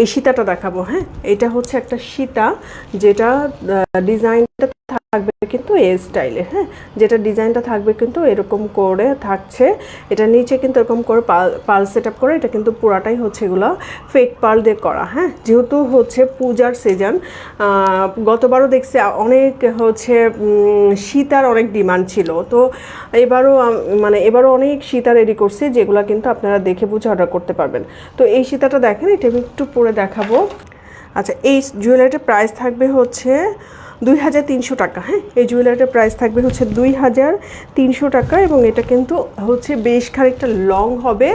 এই সীতাটা দেখাবো হ্যাঁ? এটা হচ্ছে একটা সীতা যেটা ডিজাইনটা থাকবে কিন্তু এ স্টাইলে হ্যাঁ? যেটা ডিজাইনটা থাকবে কিন্তু এরকম করে থাকছে। এটা নিচে কিন্তু এরকম করে পাল সেট আপ করে, এটা কিন্তু পুরাটাই হচ্ছে এগুলো ফেক পাল দিয়ে করা হ্যাঁ? যেহেতু হচ্ছে পূজার সিজন গতবারও দেখছি অনেক হচ্ছে সীতার অনেক ডিমান্ড ছিল। তো এবারও মানে এবারও অনেক সীতা রেডি করছি, যেগুলো কিন্তু আপনারা দেখে বুঝে অর্ডার করতে পারবেন। তো এই সীতাটা দেখেন, এটা আমি একটু পরে দেখাবো। আচ্ছা এই জুয়েলারিটার প্রাইস থাকবে হচ্ছে দুই হাজার তিনশো টাকা হ্যাঁ? এই জুয়েলারিটার প্রাইস থাকবে হচ্ছে দুই হাজার তিনশো টাকা এবং এটা কিন্তু হচ্ছে বেশ খানিকটা লং হবে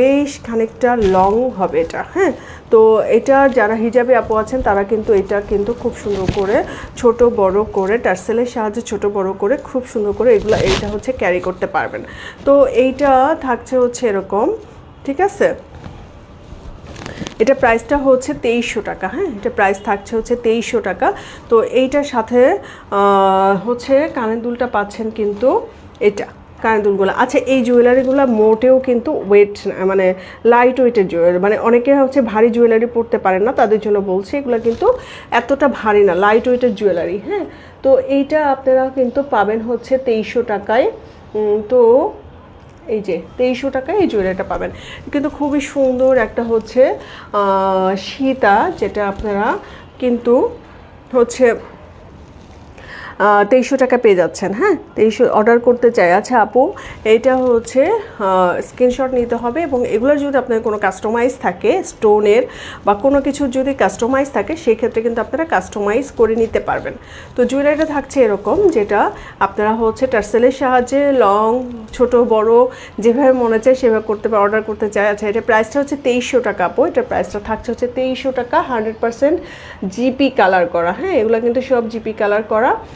বেশ খানিকটা লং হবে এটা হ্যাঁ? তো এটা যারা হিজাবে আপু আছেন, তারা কিন্তু এটা কিন্তু খুব সুন্দর করে ছোট বড় করে, টার্সেলের সাহায্যে ছোট বড় করে খুব সুন্দর করে এগুলো এইটা হচ্ছে ক্যারি করতে পারবেন। তো এইটা থাকছে হচ্ছে এরকম, ঠিক আছে? এটা প্রাইসটা হচ্ছে তেইশশো টাকা হ্যাঁ? এটা প্রাইস থাকছে হচ্ছে তেইশশো টাকা। তো এইটার সাথে হচ্ছে কানের দুলটা পাচ্ছেন কিন্তু এটা, কানের দুলগুলো। আচ্ছা এই জুয়েলারিগুলো মোটেও কিন্তু ওয়েট মানে লাইট ওয়েটের জুয়েলারি মানে অনেকে হচ্ছে ভারী জুয়েলারি পরতে পারেন না, তাদের জন্য বলছি, এগুলো কিন্তু এতটা ভারী না লাইট ওয়েটের জুয়েলারি হ্যাঁ? তো এইটা আপনারা কিন্তু পাবেন হচ্ছে তেইশশো টাকায়। তো এই যে, তেইশশো টাকায় এই জুয়েলারিটা পাবেন। কিন্তু খুবই সুন্দর একটা হচ্ছে সীতা, যেটা আপনারা কিন্তু হচ্ছে তেইশশো টাকা পেয়ে যাচ্ছেন হ্যাঁ? তেইশশো অর্ডার করতে চাই। আচ্ছা আপু, এইটা হচ্ছে স্ক্রিনশট নিতে হবে এবং এগুলোর যদি আপনার কোনো কাস্টমাইজ থাকে স্টোনের বা কোনো কিছুর যদি কাস্টমাইজ থাকে সেই ক্ষেত্রে কিন্তু আপনারা কাস্টমাইজ করে নিতে পারবেন। তো জুয়েলারিটা থাকছে এরকম, যেটা আপনারা হচ্ছে টার্সেলের সাহায্যে লং ছোট, বড়, যেভাবে মনে চায় সেভাবে করতে পারে অর্ডার করতে চায়। আচ্ছা এটা প্রাইসটা হচ্ছে তেইশশো টাকা আপু, এটা প্রাইসটা থাকছে হচ্ছে তেইশশো টাকা হান্ড্রেড পার্সেন্ট জিপি কালার করা হ্যাঁ? এগুলো কিন্তু সব জিপি কালার করা।